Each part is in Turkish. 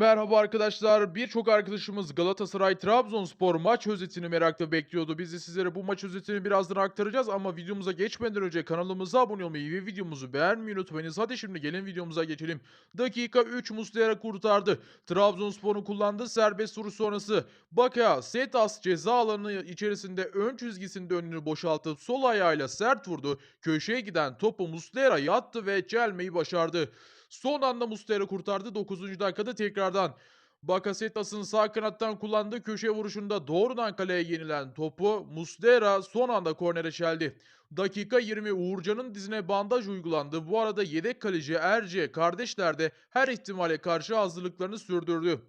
Merhaba arkadaşlar. Birçok arkadaşımız Galatasaray Trabzonspor maç özetini merakla bekliyordu. Biz de sizlere bu maç özetini birazdan aktaracağız ama videomuza geçmeden önce kanalımıza abone olmayı ve videomuzu beğenmeyi unutmayınız. Hadi şimdi gelin videomuza geçelim. Dakika 3 Muslera kurtardı. Trabzonspor'un kullandığı serbest vuruş sonrası Baka Setas ceza alanı içerisinde ön çizgisinde önünü boşaltıp sol ayağıyla sert vurdu. Köşeye giden topu Muslera yattı ve çelmeyi başardı. Son anda Muslera kurtardı 9. dakikada tekrardan. Bakasetas'ın sağ kanattan kullandığı köşe vuruşunda doğrudan kaleye yenilen topu Muslera son anda kornere çeldi. Dakika 20 Uğurcan'ın dizine bandaj uygulandı. Bu arada yedek kaleci Erce kardeşler de her ihtimale karşı hazırlıklarını sürdürdü.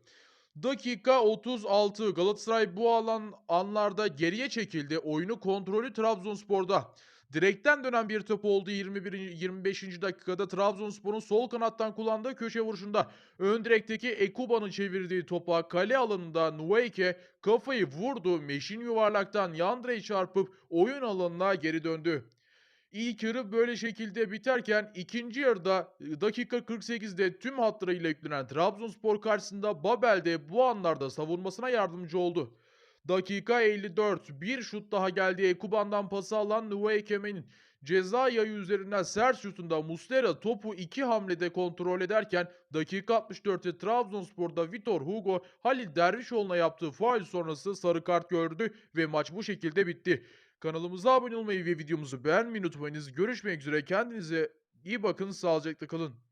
Dakika 36 Galatasaray bu alan anlarda geriye çekildi. Oyunu kontrolü Trabzonspor'da. Direkten dönen bir top oldu 21. 25. dakikada Trabzonspor'un sol kanattan kullandığı köşe vuruşunda ön direkteki Ekuba'nın çevirdiği topa kale alanında Nueke kafayı vurdu. Meşin yuvarlaktan Yandre'yi çarpıp oyun alanına geri döndü. İlk yarı böyle şekilde biterken ikinci yarıda e, dakika 48'de tüm hatlarıyla yüklenen Trabzonspor karşısında Babel de bu anlarda savunmasına yardımcı oldu. Dakika 54 bir şut daha geldi. Ekuban'dan pası alan Nuekeme'nin ceza yayı üzerinden sert şutunda Muslera topu iki hamlede kontrol ederken dakika 64'te Trabzonspor'da Vitor Hugo Halil Dervişoğlu'na yaptığı faul sonrası sarı kart gördü ve maç bu şekilde bitti. Kanalımıza abone olmayı ve videomuzu beğenmeyi unutmayınız. Görüşmek üzere kendinize iyi bakın sağlıcakla kalın.